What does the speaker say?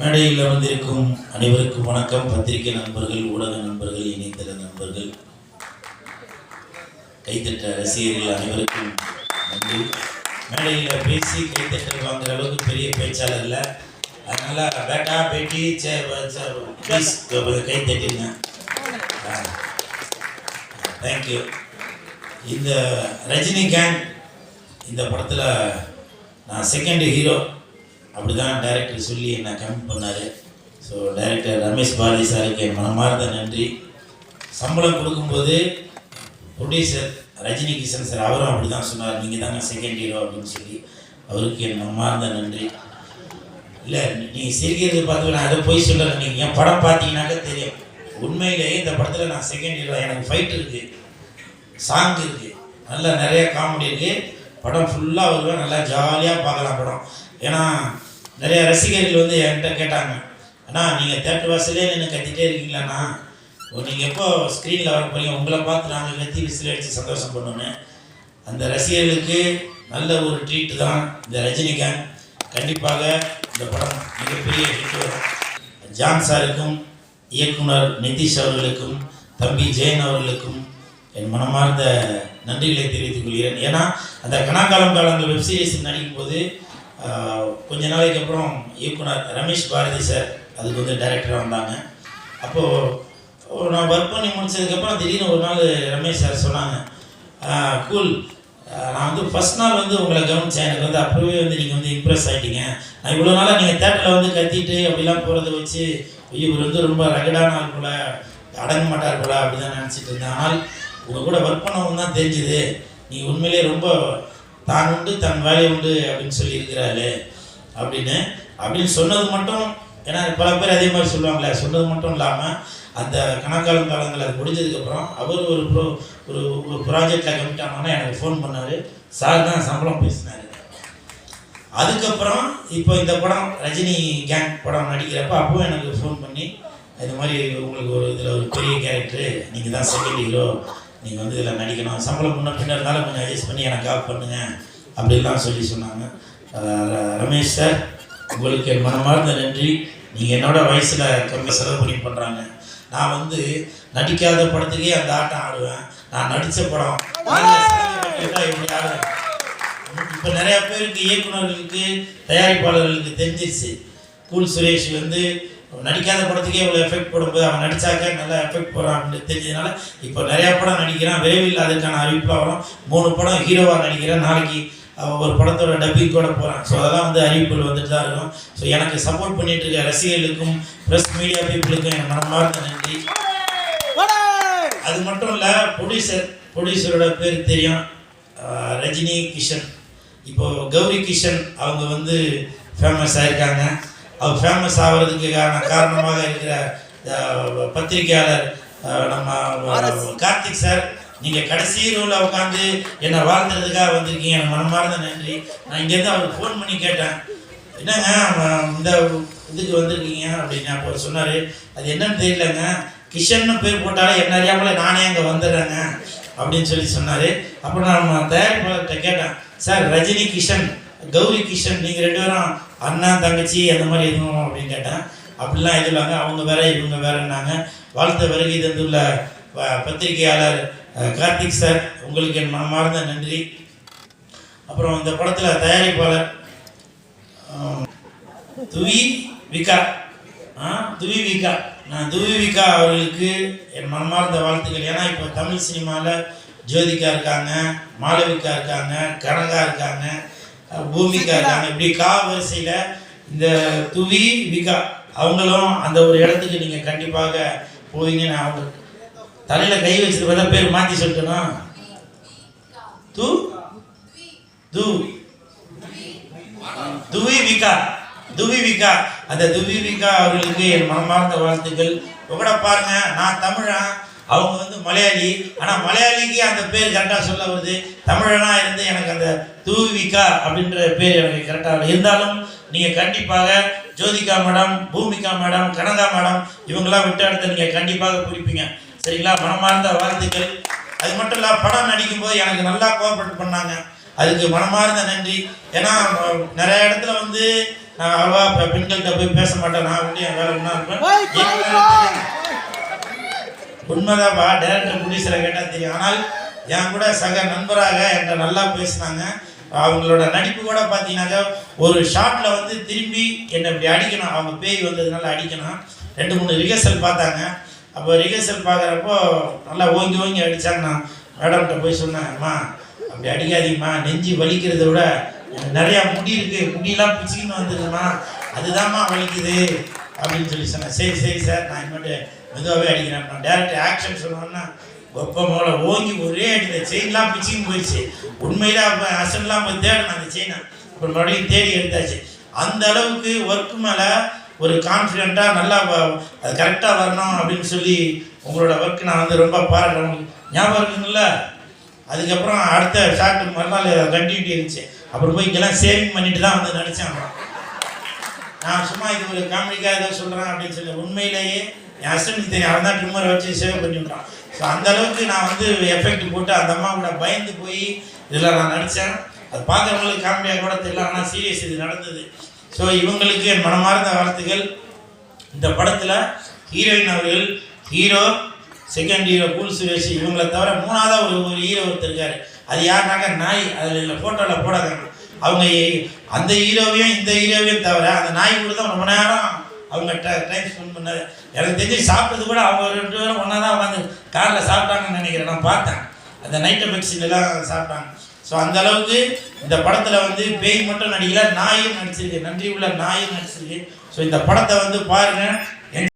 மேடையில் அமர்ந்திருக்கும் அனைவருக்கும் வணக்கம். பத்திரிகை நண்பர்கள் ஊடக நண்பர்கள் இணையதள நண்பர்கள். கைத்தட்ட ரசிகர்கள் அனைவருக்கும் நன்றி. மேடையில் பேசி கைத்தட்டல் வாங்குற அளவுக்கு பெரிய பேச்சாளர் இல்லை. அதனால பேட்டா பேட்டி ப்ளீஸ் கை தட்டிருங்க தேங்க்யூ இந்த ரஜினி கேங் இந்த படத்தில் நான் செகண்ட் ஹீரோ அப்படி தான் டைரக்டர் சொல்லி என்னை கமெண்ட் பண்ணார். ஸோ டைரக்டர் ரமேஷ் பாரதி சாருக்கு என் மனமார்ந்த நன்றி. சம்பளம் கொடுக்கும்போது ப்ரொடியூசர் ரஜினி கிஷன் சார் அவரும் அப்படி தான் சொன்னார். நீங்கள் தாங்க செகண்ட் ஹீரோ அப்படின்னு சொல்லி அவருக்கு என் மனமார்ந்த நன்றி. இல்லை நீங்கள் சிரிக்கிறது பார்த்து நான் அதை போய் சொல்கிறேன் நீங்கள் என் படம் பார்த்தீங்கன்னாக்க தெரியும். உண்மையிலேயே இந்த படத்தில் நான் செகண்ட் ஹீரோ எனக்கு ஃபைட் இருக்குது சாங் இருக்குது நல்லா நிறைய காமெடி இருக்குது படம் ஃபுல்லாக வருவேன். நல்லா ஜாலியாக பார்க்கலாம் படம். ஏன்னா நிறைய ரசிகர்கள் வந்து என்கிட்ட கேட்டாங்க. அண்ணா நீங்கள் தேட்டர் வாசலே நின்று கத்திட்டே இருக்கீங்களாண்ணா நீங்கள் எப்போ ஸ்க்ரீனில் வர போறீங்க? உங்களை பார்த்து நாங்கள் கத்தி விசில் அடித்து சந்தோஷம் பண்ணணும் அந்த ரசிகர்களுக்கு நல்ல ஒரு ட்ரீட்டு தான் இந்த ரஜினிகாந்த். கண்டிப்பாக இந்த படம் மிகப்பெரிய ஹிட் வரும். ஜான் சாருக்கும் இயக்குனர் நிதிஷ் அவர்களுக்கும் தம்பி ஜெயன் அவர்களுக்கும் என் மனமார்ந்த நன்றிகளை தெரிவித்துக் கொள்கிறேன். ஏன்னா அந்த கனாக்காலம் காலங்கள் வெப்சீரிஸ் நடிக்கும் போது கொஞ்ச நாளைக்கு அப்புறம் இயக்குனர் ரமேஷ் பாரதி சார் அதுக்கு வந்து டைரக்டராக வந்தாங்க. அப்போது நான் ஒர்க் பண்ணி முடிச்சதுக்கப்புறம் திடீர்னு ஒரு நாள் ரமேஷ் சார் சொன்னாங்க கூல் நான் வந்து ஃபஸ்ட் நாள் வந்து உங்களை கவனித்தேன் எனக்கு வந்து அப்போவே வந்து நீங்கள் வந்து இம்ப்ரெஸ் ஆகிட்டீங்க நான் இவ்வளோ நாளாக நீங்கள் தேட்டரில் வந்து கத்திட்டு அப்படிலாம் போகிறத வச்சு ஐயோ இவர் வந்து ரொம்ப ரகடான ஆள் போல அடங்க மாட்டார் போல அப்படி தான் நினச்சிட்டு இருந்தேன். ஆனால் உங்கள் கூட ஒர்க் பண்ணவங்க தான் தெரிஞ்சுது. நீ உண்மையிலேயே ரொம்ப தான் உண்டு தன் வேலை உண்டு அப்படின்னு சொல்லி இருக்கிறாளே அப்படின்னு அப்படின்னு சொன்னது மட்டும் ஏன்னா பல பேர் அதே மாதிரி சொல்லுவாங்களே சொன்னது மட்டும் இல்லாமல் அந்த கணக்காலம் காலங்கள் அது முடிஞ்சதுக்கப்புறம் அவர் ஒரு ப்ரோ ஒரு ஒரு ப்ராஜெக்டில் கமிட் ஆனாங்கன்னா எனக்கு ஃபோன் பண்ணார். சார் தான் சம்பளம் பேசினார். அதுக்கப்புறம் இப்போ இந்த படம் ரஜினி கேங் படம் நடிக்கிறப்ப அப்பவும் எனக்கு ஃபோன் பண்ணி இந்த மாதிரி உங்களுக்கு ஒரு இதில் ஒரு பெரிய கேரக்டரு நீங்கள் தான் செகண்ட் ஹீரோ நீங்கள் வந்து இதில் நடிக்கணும். சம்பளம் முன்ன பின்ன இருந்தாலும் கொஞ்சம் அட்ஜஸ்ட் பண்ணி எனக்கு கால் பண்ணுங்க. அப்படிலாம் சொல்லி சொன்னாங்க. ரமேஷ் சார் உங்களுக்கு என் மனமார்ந்த நன்றி. நீங்கள் என்னோடய வயசில் கம்மி செலவு பண்ணி பண்ணுறாங்க நான் வந்து நடிக்காத படத்துக்கே அந்த ஆட்டம் ஆடுவேன். நான் நடித்த படம் இப்படி ஆடுவேன்? இப்போ நிறையா பேருக்கு இயக்குனர்களுக்கு தயாரிப்பாளர்களுக்கு தெரிஞ்சிருச்சு. கூல் சுரேஷ் வந்து நடிக்காத படத்துக்கே இவ்வளோ எஃபெக்ட் போடும்போது அவன் நடித்தாக்க நல்லா எஃபெக்ட் போகிறான் அப்படின்னு தெரிஞ்சதுனால இப்போ நிறையா படம் நடிக்கிறான் விரைவில் அதுக்கான அறிவிப்பாக வரும். மூணு படம் ஹீரோவாக நடிக்கிறேன். நாளைக்கு அவன் ஒரு படத்தோட டப்பிங் கூட போகிறான் ஸோ அதெல்லாம் வந்து அறிவிப்புகள் வந்துட்டு தான் இருக்கும். ஸோ எனக்கு சப்போர்ட் பண்ணிட்டு இருக்க ரசிகர்களுக்கும் ப்ரெஸ் மீடியா பீப்புளுக்கும் என் மனமார்ந்த நன்றி. அது மட்டும் இல்லை ப்ரொடியூசர் ப்ரொடியூசரோட பேர் தெரியும். ரஜினி கிஷன். இப்போது கௌரி கிஷன் அவங்க வந்து ஃபேமஸ் ஆயிருக்காங்க. அவங்க ஃபேமஸ் ஆகிறதுக்கான காரணமாக இருக்கிற ஆஹ், நம்ம கார்த்திக் சார் நீங்கள் கடைசி ரோவில் உட்காந்து என்னை வாழ்த்துறதுக்காக வந்திருக்கீங்க. எனக்கு மனமார்ந்த நன்றி. நான் இங்கேருந்து அவருக்கு ஃபோன் பண்ணி கேட்டேன். என்னங்க இந்த இதுக்கு வந்திருக்கீங்க? அப்படின்னு அப்போ சொன்னார் அது என்னன்னு தெரியலங்க. கிஷன்னு பேர் போட்டாலே என்ன அறியாமலே நானே அங்கே வந்துடுறேங்க. அப்படின்னு சொல்லி சொன்னார். அப்புறம் நான் தயாரிப்பாளர்கிட்ட கேட்டேன் சார் ரஜினி கிஷன் கௌரி கிஷன் நீங்கள் ரெண்டு பேரும் அண்ணா தங்கச்சி அந்த மாதிரி எதுவும் அப்படின்னு கேட்டேன். அப்படிலாம் எதுவாங்க அவங்க வேற இவங்க வேறன்னாங்க. வாழ்த்த வருகை தந்துள்ள ப- பத்திரிகையாளர் கார்த்திக் சார். உங்களுக்கு என் மனமார்ந்த நன்றி. அப்புறம் இந்த படத்தில் தயாரிப்பாளர் துவி விகா. ஆ துவி விகா. நான் துவி விகா அவர்களுக்கு என் மனமார்ந்த வாழ்த்துக்கள். ஏன்னா இப்போ தமிழ் சினிமாவில் ஜோதிகா இருக்காங்க மாளவிகா இருக்காங்க கனகா இருக்காங்க. பூமிகா இருக்காங்க இப்படி கா வரிசையில் இந்த துவி விகா அவங்களும் அந்த ஒரு இடத்துக்கு நீங்கள் கண்டிப்பாக போவீங்கன்னு அவங்க தலையில் கை வச்சது பார்த்தா பேர் மாற்றி சொல்லிட்டேனா? து து. துவி விகா துவி விகா அந்த துவி விகா அவர்களுக்கு என் மனமார்ந்த வாழ்த்துக்கள். கூட பாருங்க நான் தமிழன் அவங்க வந்து மலையாளி. ஆனால் மலையாளிக்கு அந்த பேர் கரெக்டாக சொல்ல வருது. தமிழனா இருந்து எனக்கு அந்த துவி விகா அப்படின்ற பேர் எனக்கு கரெக்டாக இருந்தாலும் நீங்கள் கண்டிப்பாக Jyothika madam Bhumika madam Kanaka madam இவங்கெல்லாம் விட்ட இடத்த நீங்கள் கண்டிப்பாக குறிப்பீங்க. சரிங்களா? மனமார்ந்த வாழ்த்துக்கள். அது மட்டும் இல்லை படம் நடிக்கும்போது எனக்கு நல்லா கோஆப்ரேட் பண்ணாங்க. அதுக்கு மனமார்ந்த நன்றி. ஏன்னா நிறைய இடத்துல வந்து நான் அவ்வளவா இப்போ பெண்கள்கிட்ட போய் பேச மாட்டேன். நான் வந்து என் வேலை ஒன்றா இருப்பேன் போய், போய், என் வேலை போய். தெரியும். உண்மைதான்ப்பா டேரக்டர் ப்ரொடியூசரை கேட்டால் தெரியும். ஆனால் என் கூட சக நண்பராக என்கிட்ட நல்லா பேசினாங்க. அவங்களோட நடிப்பு கூட பார்த்தீங்கன்னாக்கா ஒரு ஷாட்டில் வந்து திரும்பி என்னை இப்படி அடிக்கணும். அவங்க பேய் வந்ததுனால அடிக்கணும். ரெண்டு மூணு ரிஹர்சல் பார்த்தாங்க. அப்போ ரிஹர்சல் பார்க்குறப்போ நல்லா ஓங்கி ஓங்கி அடித்தாங்க நான் மேடம்கிட்ட போய் சொன்னேன் அம்மா அப்படி அடிக்காதீங்கம்மா. நெஞ்சு வலிக்கிறத விட நிறையா முடி இருக்குது முடியெல்லாம் பிச்சுக்கின்னு வந்துருக்குமா அதுதான்மா வலிக்குது. அப்படின்னு சொல்லி சொன்னேன் சரி சரி சார் நான் இனிமேட்டு மெதுவாகவே அடிக்கிறேன். நான் டேரக்ட் ஆக்ஷன் சொன்னோன்னா கொப்ப மோளை ஓங்கி ஒரே அடி செயின்லாம் பிச்சுக்கின்னு போயிடுச்சு. உண்மையில அப்போ அசன்லாம் போய் தேடணும் அந்த செயினை அப்புறம் மறுபடியும் தேடி எடுத்தாச்சு. அந்த அளவுக்கு ஒர்க்கு மேலே ஒரு கான்ஃபிடெண்ட்டாக நல்லா அது கரெக்டாக வரணும் அப்படின்னு சொல்லி உங்களோட ஒர்க்கு நான் வந்து ரொம்ப பாராட்டுறேன். ஞாபகம் இருக்குங்களா அதுக்கப்புறம் அடுத்த ஷார்ட் மறுநாள் கண்டினியூட்டி இருந்துச்சு. அப்புறம் போய் இங்கெல்லாம் சேவிங் பண்ணிட்டு தான் வந்து நடித்தேன் நான் சும்மா இது ஒரு காமெடிக்காக ஏதோ சொல்கிறேன் அப்படின்னு சொல்லி உண்மையிலேயே என் ஹஸ்பண்ட் தெரியும் அவன் தான் ட்ரிம்மரை வச்சு சேவ் பண்ணிவிட்றான். ஸோ அந்த அளவுக்கு நான் வந்து எஃபெக்ட் போட்டு அந்த அம்மா கூட பயந்து போய் இதில் நான் நடித்தேன் அது பார்க்குறவங்களுக்கு காமெடியாக கூட தெரியல ஆனால் சீரியஸ் இது நடந்தது. ஸோ இவங்களுக்கு என் மனமார்ந்த வாழ்த்துக்கள். இந்த படத்தில் ஹீரோயின் அவர்கள் hero second hero Cool Suresh இவங்களை தவிர மூணாவதாக ஒரு ஒரு ஹீரோ ஒருத்தர் இருக்கார். அது யாருனாக்க நாய். அதில் ஃபோட்டோவில் போடாதாங்க. அவங்க அந்த ஹீரோவையும் இந்த ஹீரோவையும் தவிர அந்த நாய் கூட தான் ரொம்ப நேரம் அவங்க டைம் ஸ்பெண்ட் பண்ணார். எனக்கு தெரிஞ்சு சாப்பிட்டது கூட அவங்க ரெண்டு பேரும் ஒன்றா தான் உட்காந்து காரில் சாப்பிட்டாங்கன்னு நினைக்கிறேன். நான் பார்த்தேன். அந்த நைட் எஃபெக்ட்ஸ்லாம் சாப்பிட்டாங்க. ஸோ அந்த அளவுக்கு இந்த படத்தில் வந்து பேய் மட்டும் நடிக்கல நாயும் நடிச்சிருக்கு. நன்றி உள்ள நாயும் நடிச்சிருக்கு. ஸோ இந்த படத்தை வந்து பாருங்கள்